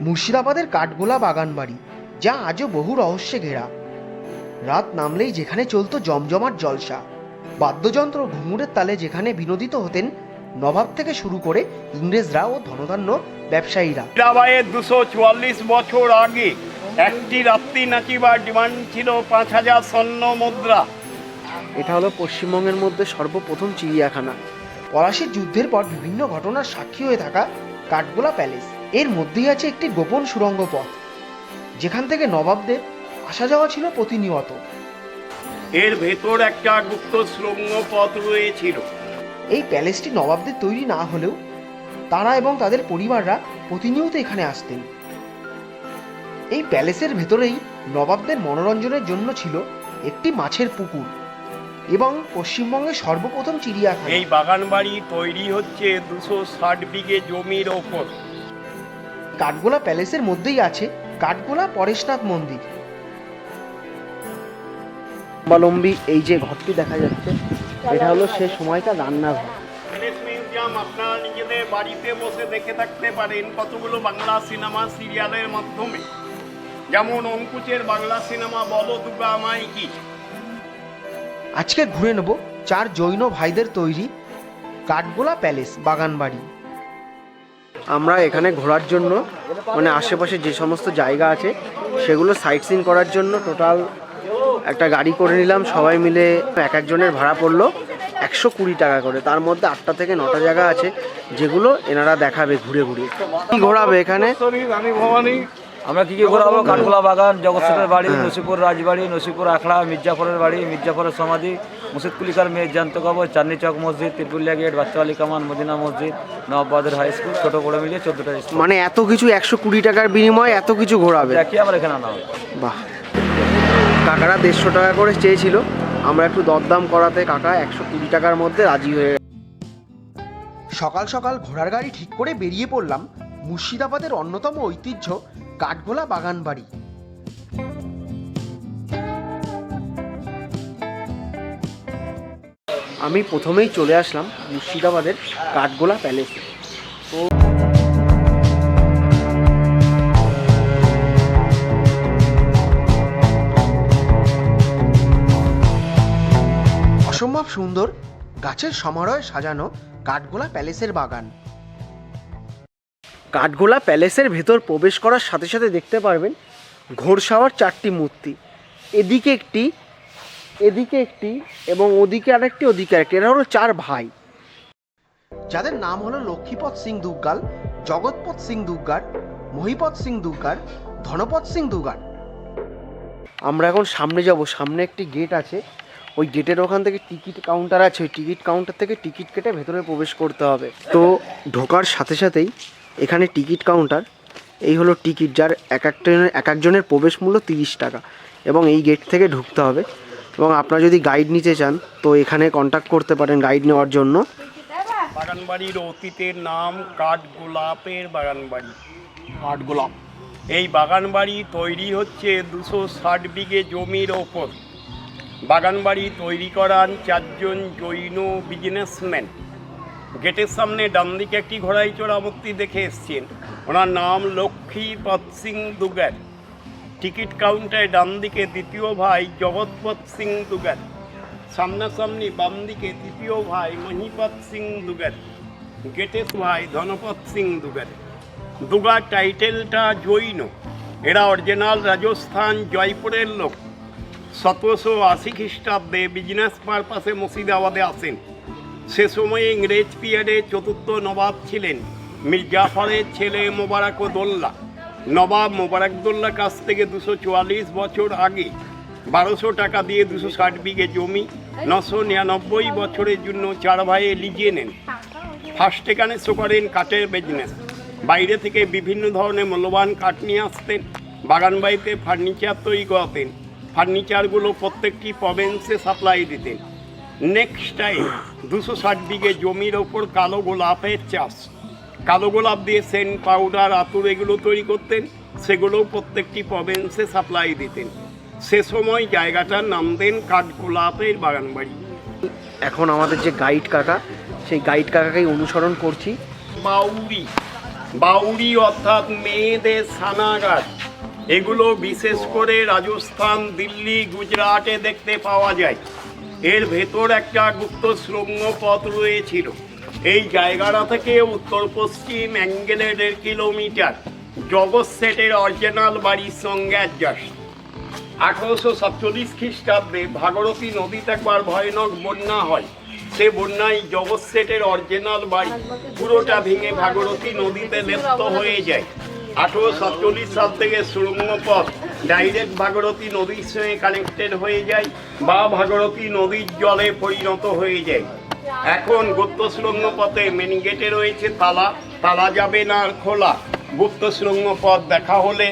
মুর্শিদাবাদের কাঠগোলা বাগান বাড়ি যা আজও বহু রহস্যে ঘেরা। রাত নামলেই যেখানে চলতো জমজমাট জলসা বাদ্যযন্ত্র ও ঘুঙুরের তালে যেখানে বিনোদিত হতেন নবাব থেকে শুরু করে ইংরেজরা ও ধনধান্য ব্যবসায়ীরা। মীরাবাইয়ের দুশো চুয়াল্লিশ বছর আগে একটি রাত্রি নাচিবার ডিমান্ড ছিল পাঁচ হাজার স্বর্ণ মুদ্রা। এটা হলো পশ্চিমবঙ্গের মধ্যে সর্বপ্রথম চিড়িয়াখানা। পলাশির যুদ্ধের পর বিভিন্ন ঘটনার সাক্ষী হয়ে থাকা কাঠগোলা প্যালেস। এর মধ্যেই আছে একটি গোপন সুড়ঙ্গ পথ। যেখান থেকে নবাবদের আসা যাওয়া ছিল প্রতিনিয়ত। এর ভেতর একটা গুপ্ত সুড়ঙ্গ পথ রয়েছিল। এই প্যালেসটি নবাবদের তৈরি না হলেও তারা এবং তাদের পরিবাররা প্রতিনিয়ত এখানে আসতেন। এই প্যালেসের ভেতরেই নবাবদের মনোরঞ্জনের জন্য ছিল একটি মাছের পুকুর এবং পশ্চিমবঙ্গের সর্বপ্রথম চিড়িয়াখানা। এই বাগান বাড়ি তৈরি হচ্ছে দুশো ষাট বিঘে জমির ওপর। কাঠগোলা প্যালেসের মধ্যেই আছে কাঠগোলা পরেশনাথ মন্দির। লম্বালম্বি এই যে ঘরটি দেখা যাচ্ছে এটা হলো সে সময়টা রান্নাঘর। আপনারা নিজেদের বাড়িতে বসে দেখে থাকতে পারেন কতগুলো বাংলা সিনেমা সিরিয়ালের মাধ্যমে। যেমন অঙ্কুচের বাংলা সিনেমা বলো দুর্গা আমায় কি? আজকে ঘুরে নেব চার জৈন ভাইদের তৈরি কাঠগোলা প্যালেস বাগানবাড়ি। আমরা এখানে ঘোরার জন্য মানে আশেপাশে যে সমস্ত জায়গা আছে, সেগুলো সাইট সিন করার জন্য টোটাল একটা গাড়ি করে নিলাম। সবাই মিলে এক একজনের ভাড়া পড়ল একশো কুড়ি টাকা করে। তার মধ্যে আটটা থেকে নটা জায়গা আছে, যেগুলো এনারা দেখাবে ঘুরে ঘুরে। ঘোরাবে এখানে? আমরা কি কি ঘোরাবো? কাঠগোলা বাগান জগৎসের বাড়ি নসিপুর রাজবাড়ি নসিপুর আখড়া মির্জাফরের বাড়ি মির্জাফরের সমাধি মুর্শিদ কুলিকার মেয়ের জান্ত কবর চাঁদনি চক মসজিদ তিরপুলিয়া গেট বাচ্চাওয়ালি কামান মদিনা মসজিদ নবাবাদের হাই স্কুল ছোট বড় মিলিয়ে চোদ্দটা স্কুল মানে এত কিছু একশো কুড়ি টাকার বিনিময়ে এত কিছু ঘোরাবে? দেখি আমার এখানে আনা হবে। বাহ। কাকারা দেড়শো টাকা করে চেয়েছিল। আমরা একটু দরদাম করাতে কাকা একশো কুড়ি টাকার মধ্যে রাজি হয়ে সকাল সকাল ঘোড়ার গাড়ি ঠিক করে বেরিয়ে পড়লাম। মুর্শিদাবাদের অন্যতম ঐতিহ্য কাঠগোলা বাগান বাড়ি আমি প্রথমেই চলে আসলাম মুর্শিদাবাদের কাঠগোলা প্যালেসে। অসম্ভব সুন্দর গাছের সমারোহে সাজানো কাঠগোলা প্যালেসের বাগান। কাঠগোলা প্যালেসের ভেতর প্রবেশ করার সাথে সাথে দেখতে পারবেন ঘোড়সাওয়ার চারটি মূর্তি। এদিকে একটি এদিকে একটি এবং ওদিকে আরেকটি ওদিকে আরেকটি। এরা হলো চার ভাই। যাদের নাম হলো লক্ষ্মীপদ সিং দুগ্গাল জগৎপদ সিং দুগ্গার মহিপদ সিং দুগ্গার ধনপদ সিং দুগ্গার আমরা এখন সামনে যাব। সামনে একটি গেট আছে। ওই গেটের ওখান থেকে টিকিট কাউন্টার আছে। ওই টিকিট কাউন্টার থেকে টিকিট কেটে ভেতরে প্রবেশ করতে হবে। তো ঢোকার সাথে সাথেই এখানে টিকিট কাউন্টার এই হলো টিকিট যার এক একজনের এক একজনের প্রবেশ মূল্য তিরিশ টাকা এবং এই গেট থেকে ঢুকতে হবে এবং আপনারা যদি গাইড নিতে চান তো এখানে কন্ট্যাক্ট করতে পারেন গাইড নেওয়ার জন্য। বাগানবাড়ির অতীতের নাম কাঠ গোলাপের বাগান বাড়ি কাঠ গোলাপ। এই বাগানবাড়ি তৈরি হচ্ছে দুশো ষাট বিঘে জমির ওপর। বাগানবাড়ি তৈরি করান চারজন জৈন বিজনেসম্যান। গেটের সামনে ডান দিকে একটি ঘোড়াই চড়া মূর্তি দেখে এসছেন। ওনার নাম লক্ষ্মীপদ সিং দুগার টিকিট কাউন্টারে ডান দিকে দ্বিতীয় ভাই জগৎপদ সিং দুগার সামনাসামনি বাম দিকে তৃতীয় ভাই মহিপত সিং দুগার গেটের ভাই ধনপত সিং দুগার দুগার টাইটেলটা জৈন। এরা অরিজিনাল রাজস্থান জয়পুরের লোক। সতেরোশো আশি খ্রিস্টাব্দে বিজনেস পারপাসে মুর্শিদাবাদে আসেন। সে সময়ে ইংরেজ পিরিয়ডে চতুর্থ নবাব ছিলেন মির্জাফরের ছেলে মোবারকদোল্লা নবাব মোবারকদোল্লার কাছ থেকে দুশো চুয়াল্লিশ বছর আগে বারোশো টাকা দিয়ে দুশো ষাট বিঘে জমি, নশো নিরানব্বই বছরের জন্য চার ভাইয়ে লিজিয়ে নেন। ফার্স্টে কানেক্ট করেন কাঠের বিজনেস বাইরে থেকে বিভিন্ন ধরনের মূল্যবান কাঠ নিয়ে আসতেন। বাগান বাড়িতে ফার্নিচার তৈরি করাতেন। ফার্নিচারগুলো প্রত্যেকটি প্রভিন্সে সাপ্লাই দিতেন। নেক্সট টাইম দুশো ষাট বিঘে জমির ওপর কালো গোলাপের চাষ। কালো গোলাপ দিয়ে সেন্ট পাউডার আতুর এগুলো তৈরি করতেন। সেগুলোও প্রত্যেকটি প্রভিন্সে সাপ্লাই দিতেন। সে সময় জায়গাটার নাম দেন কাঠগোলাপের বাগান বাড়ি এখন আমাদের যে গাইড কাকা সেই গাইড কাকাকেই অনুসরণ করছি। বাউরি বাউরি অর্থাৎ মেয়েদের স্নানাগার এগুলো বিশেষ করে রাজস্থান দিল্লি গুজরাটে দেখতে পাওয়া যায়। এর ভেতর একটা গুপ্ত শৃঙ্গ পথ রয়েছিল। এই জায়গাটা থেকে উত্তর পশ্চিম অ্যাঙ্গেলে দেড় কিলোমিটার। জগৎ সেটের অরিজিনাল বাড়ির সঙ্গে অ্যাডজাস্ট আঠারোশো সাতচল্লিশ খ্রিস্টাব্দে ভাগরথী নদীতে একবার ভয়ানক বন্যা হয়। সে বন্যায় জগৎ সেটের অরিজিনাল বাড়ি পুরোটা ভেঙে ভাগরথী নদীতে লেপ্ত হয়ে যায়। আঠারোশো সাতচল্লিশ সাল থেকে সুরঙ্গ পথ ডাইরেক্ট ভাগরথী নদীর সঙ্গে কানেক্টেড হয়ে যায় বা ভাগরথী নদীর জলে পরিণত হয়ে যায়। এখন গুপ্ত সুরঙ্গ পথে মেন গেটে রয়েছে তালা। তালা যাবে না আর খোলা। গুপ্ত সুরঙ্গ পথ দেখা হলে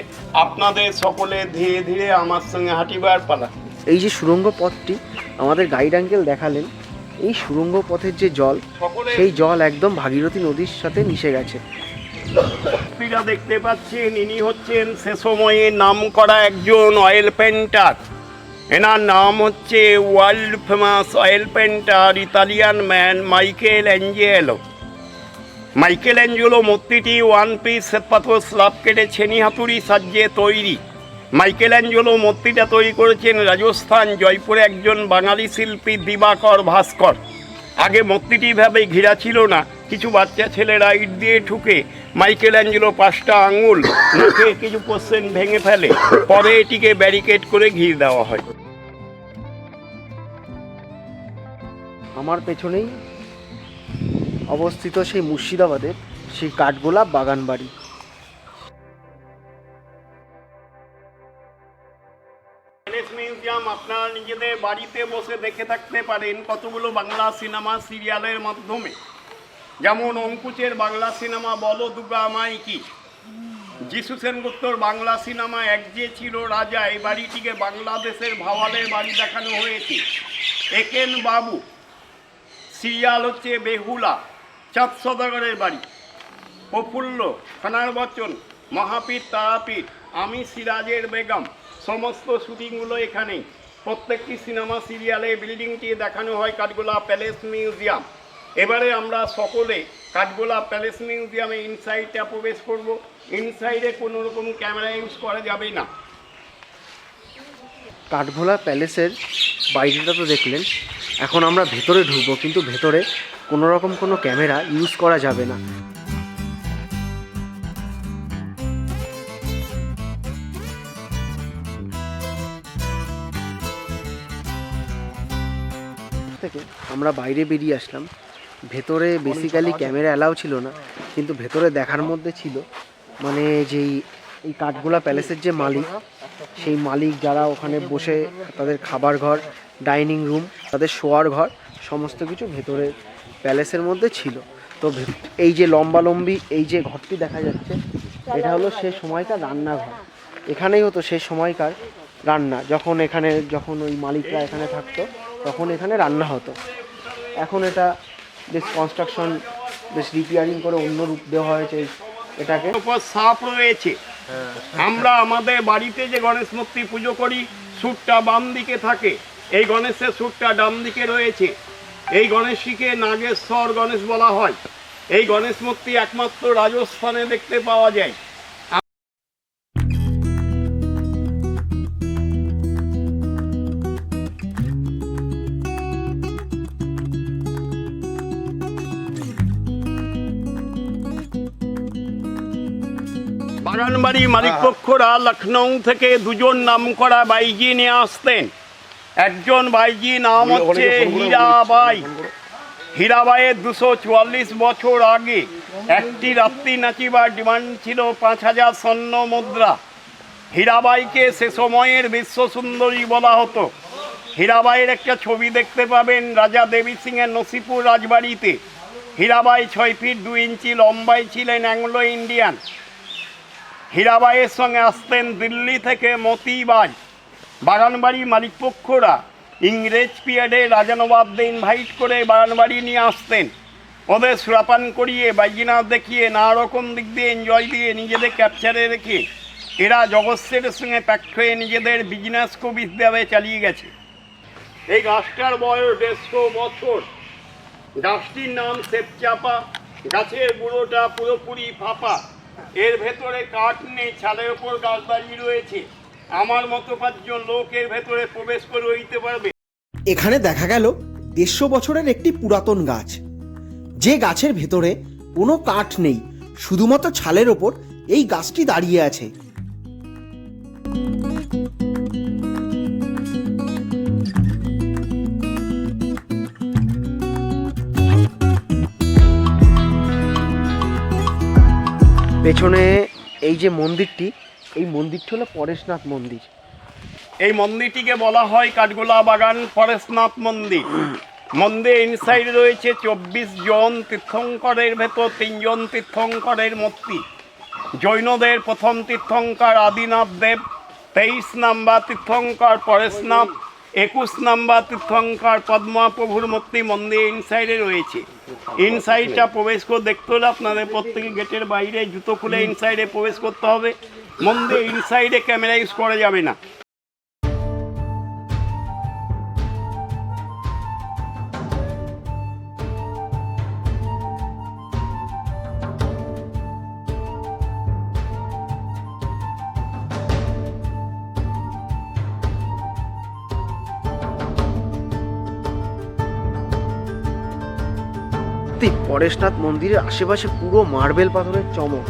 আপনাদের সকলে ধীরে ধীরে আমার সঙ্গে হাঁটিবার পালা। এই যে সুড়ঙ্গ পথটি আমাদের গাইড আঙ্কেল দেখালেন এই সুড়ঙ্গ পথের যে জল সেই জল একদম ভাগীরথী নদীর সাথে মিশে গেছে। আপনারা দেখতে পাচ্ছেন, ইনি হচ্ছেন সে সময়ে নাম করা একজন অয়েল পেন্টার এনার নাম হচ্ছে world famous oil painter Italian man Michelangelo. Michelangelo মূর্তিটি ওয়ান পিস শ্বেতপাথর স্লাব কেটে ছেনি হাতুড়ি সাহায্যে তৈরি। মাইকেল অ্যাঞ্জেলো মূর্তিটা তৈরি করেছেন রাজস্থান জয়পুরে একজন বাঙালি শিল্পী দিবাকর ভাস্কর। আগে মূর্তিটি ভাবে ঘেরা ছিল না, কিছু বাচ্চা ছেলেরা ইট দিয়ে ঠুকে মাইকেল অ্যাঞ্জেলো পাঁচটা আঙুল মুখে কিছু পোর্শন ভেঙে ফেলে পরে এটিকে ব্যারিকেড করে ঘিরে দেওয়া হয়। আমার পেছনেই অবস্থিত সেই মুর্শিদাবাদের সেই কাঠগোলাপ বাগান বাড়ি। মিউজিয়াম আপনারা নিজেদের বাড়িতে বসে দেখে থাকতে পারেন কতগুলো বাংলা সিনেমা সিরিয়ালের মাধ্যমে। যেমন অঙ্কুচের বাংলা সিনেমা বলো দুর্গা আমায় কি। যিশু সেনগুপ্তর বাংলা সিনেমা এক যে ছিল রাজা, এই বাড়িটিকে বাংলাদেশের ভাওয়ালের বাড়ি দেখানো হয়েছে। একেন বাবু, সিরিয়াল হচ্ছে বেহুলা, চাঁদ সদাগরের বাড়ি। প্রফুল্ল, খানার বচ্চন, মহাপীর তারাপীঠ আমি সিরাজের বেগম, সমস্ত শুটিংগুলো এখানেই। প্রত্যেকটি সিনেমা সিরিয়ালে বিল্ডিংটি দেখানো হয় কাঠগোলা প্যালেস মিউজিয়াম। এবারে আমরা সকলে কাঠগোলা প্যালেস মিউজিয়ামে ইনসাইডটা প্রবেশ করব। ইনসাইডে কোনো রকম ক্যামেরা ইউজ করা যাবে না। কাঠগোলা প্যালেসের বাইরেটা তো দেখলেন, এখন আমরা ভেতরে ঢুকবো, কিন্তু ভেতরে কোনো রকম কোনো ক্যামেরা ইউজ করা যাবে না। থেকে আমরা বাইরে বেরিয়ে আসলাম। ভেতরে বেসিক্যালি ক্যামেরা অ্যালাউ ছিল না কিন্তু ভেতরে দেখার মধ্যে ছিল। মানে যেই এই কাঠগোলা প্যালেসের যে মালিক সেই মালিক যারা ওখানে বসে তাদের খাবার ঘর ডাইনিং রুম তাদের শোয়ার ঘর সমস্ত কিছু ভেতরে প্যালেসের মধ্যে ছিল। তো এই যে লম্বালম্বি এই যে ঘরটি দেখা যাচ্ছে এটা হলো সে সময়কার রান্নাঘর। এখানেই হতো সেই সময়কার রান্না। যখন এখানে যখন ওই মালিকরা এখানে থাকতো তখন এখানে রান্না হতো। এখন এটা বেশ কনস্ট্রাকশন বেশ রিপেয়ারিং করে অন্য রূপ দেওয়া হয়েছে এটাকে। সাফ সাপ রয়েছে। আমরা আমাদের বাড়িতে যে গণেশ মূর্তি পুজো করি সুরটা বাম দিকে থাকে। এই গণেশের সুরটা ডান দিকে রয়েছে। এই গণেশটিকে নাগেশ্বর গণেশ বলা হয়। এই গণেশ মূর্তি একমাত্র রাজস্থানে দেখতে পাওয়া যায়। বাগানবাড়ি মালিকপক্ষরা লখনৌ থেকে দুজন নামকরা বাইজি নিয়ে আসতেন। একজন বাইজি নাম হচ্ছে হীরাবাই। হীরাবাইয়ের দুশো চুয়াল্লিশ বছর আগে একটি রাত্রি নাচিবার ডিমান্ড ছিল পাঁচ হাজার স্বর্ণ মুদ্রা। হীরাবাইকে সে সময়ের বিশ্ব সুন্দরী বলা হতো। হীরাবাইয়ের একটা ছবি দেখতে পাবেন রাজা দেবী সিংয়ের নসিপুর রাজবাড়িতে। হীরাবাই ছয় ফিট দু ইঞ্চি লম্বাই ছিলেন অ্যাংলো ইন্ডিয়ান। হীরাবাইয়ের সঙ্গে আসতেন দিল্লি থেকে মতিবাই বাগানবাড়ি মালিকপক্ষরা ইংরেজ পিরিয়ডে রাজানবাবদের ইনভাইট করে বাগানবাড়ি নিয়ে আসতেন। ওদের সুরাপান করিয়ে বাইজিনাথ দেখিয়ে নানা রকম দিক দিয়ে এনজয় দিয়ে নিজেদের ক্যাপচারে রেখে এরা জগৎসের সঙ্গে প্যাক্ট হয়ে নিজেদের বিজনেস খুব বিদ্যাবে চালিয়ে গেছে। এই গাছটার বয়স দেড়শো বছর। গাছটির নাম শ্বেতচাপা গাছের বুড়োটা পুরোপুরি ফাঁপা। এর ভেতরে কাঠ নেই, ছাদের ওপর গাছ দাঁড়িয়ে রয়েছে। আমার মতো পাঁচজন লোক এর ভেতরে প্রবেশ করে উঠতে পারবে। এখানে দেখা গেল দেড়শো বছরের একটি পুরাতন গাছ। যে গাছের ভেতরে কোনো কাঠ নেই, শুধুমাত্র ছালের ওপর এই গাছটি দাঁড়িয়ে আছে। পেছনে এই যে মন্দিরটি এই মন্দিরটি হলো পরেশনাথ মন্দির। এই মন্দিরটিকে বলা হয় কাঠগোলা বাগান পরেশনাথ মন্দির। মন্দির ইনসাইড রয়েছে চব্বিশ জন তীর্থঙ্করের ভেতর তিনজন তীর্থঙ্করের মূর্তি। জৈনদের প্রথম তীর্থঙ্কর আদিনাথ দেব তেইশ নাম্বার তীর্থঙ্কর পরেশনাথ একুশ নাম্বার তীর্থঙ্কর পদ্মপ্রভুর মূর্তি মন্দির ইনসাইডে রয়েছে। ইনসাইডটা প্রবেশ করে, দেখতে হলে আপনাদের প্রত্যেকে গেটের বাইরে জুতো খুলে ইনসাইডে প্রবেশ করতে হবে। মন্দির ইনসাইডে ক্যামেরা ইউজ করা যাবে না। পরেশনাথ মন্দিরের আশেপাশে পুরো মার্বেল পাথরের চমক।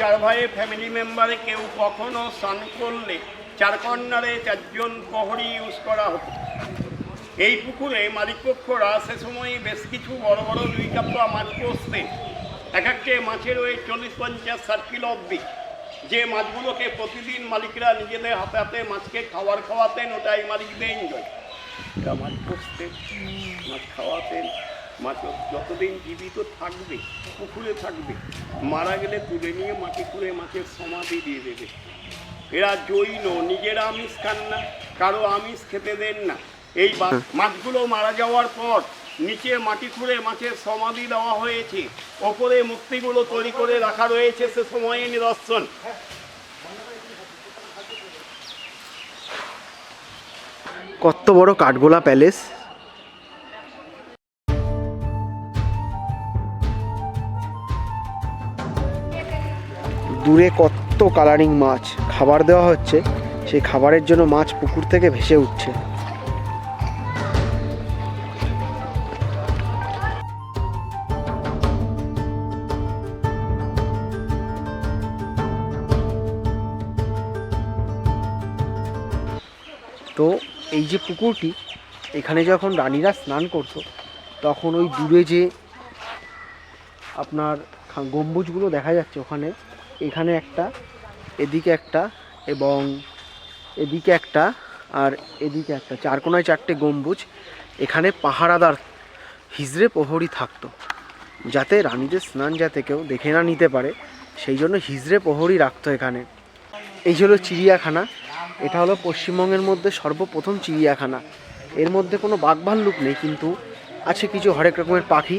চার ভাইয়ের ফ্যামিলি মেম্বারে কেউ কখনো স্নান করলে চার কর্নারে চারজন প্রহরী ইউজ করা হতো। এই পুকুরে মালিকপক্ষরা সে সময় বেশ কিছু বড় বড় দুই কাপড়া মাছ পোষতেন এক একটা মাছের ওই চল্লিশ পঞ্চাশ ষাট কিলো অব্দি যে মাছগুলোকে প্রতিদিন মালিকরা নিজেদের হাতে হাতে মাছকে খাবার খাওয়াতেন, ওটাই মালিকদের এনজয় মাছ পুষতেন মাছ খাওয়াতেন। মাছ যতদিন জীবিত থাকবে পুকুরে থাকবে মারা গেলে তুলে নিয়ে মাটি খুঁড়ে মাছের সমাধি দিয়ে দেবে। এরা জৈন নিজেরা আমিষ খান না কারও আমিষ খেতে দেন না। এই মাছগুলো মারা যাওয়ার পর নিচে মাটি খুঁড়ে মাছের সমাধি দেওয়া হয়েছে। ওপরে মূর্তিগুলো তৈরি করে রাখা রয়েছে সে সময়ে নিদর্শন। কত বড় কাঠগোলা প্যালেস? দূরে কত কালারিং মাছ খাবার দেওয়া হচ্ছে। সেই খাবারের জন্য মাছ পুকুর থেকে ভেসে উঠছে। তো এই যে পুকুরটি, এখানে যখন রানীরা স্নান করতো, তখন ওই দূরে যে আপনার গম্বুজগুলো দেখা যাচ্ছে ওখানে এখানে একটা, এদিকে একটা এবং এদিকে একটা আর এদিকে একটা। চার কোনায় চারটে গম্বুজ। এখানে পাহারাদার হিজড়ে প্রহরী থাকতো, যাতে রানীদের স্নান যাতে কেউ দেখে না নিতে পারে। সেই জন্য হিজড়ে প্রহরী রাখতো এখানে। এই হলো চিড়িয়াখানা, এটা হলো পশ্চিমবঙ্গের মধ্যে সর্বপ্রথম চিড়িয়াখানা। এর মধ্যে কোনো বাঘ ভাল্লুক নেই, কিন্তু আছে কিছু হরেক রকমের পাখি।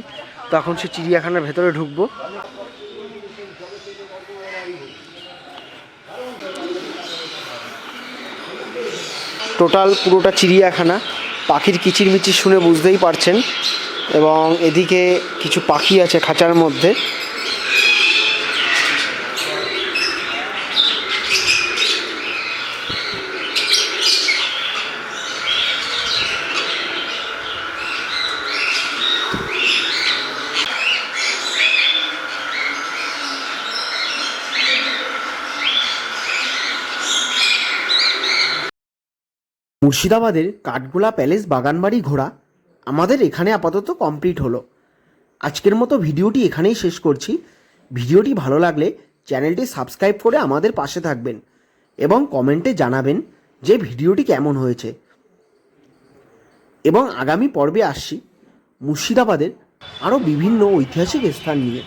তখন সে চিড়িয়াখানার ভেতরে ঢুকবো। টোটাল পুরোটা চিড়িয়াখানা। পাখির কিচিরমিচির শুনে বুঝতেই পারছেন। এবং এদিকে কিছু পাখি আছে খাঁচার মধ্যে। মুর্শিদাবাদের কাঠগোলা প্যালেস বাগানবাড়ি ঘোরা আমাদের এখানে আপাতত কমপ্লিট হলো। আজকের মতো ভিডিওটি এখানেই শেষ করছি। ভিডিওটি ভালো লাগলে চ্যানেলটি সাবস্ক্রাইব করে আমাদের পাশে থাকবেন এবং কমেন্টে জানাবেন যে ভিডিওটি কেমন হয়েছে। এবং আগামী পর্বে আসছি মুর্শিদাবাদের আরও বিভিন্ন ঐতিহাসিক স্থান নিয়ে।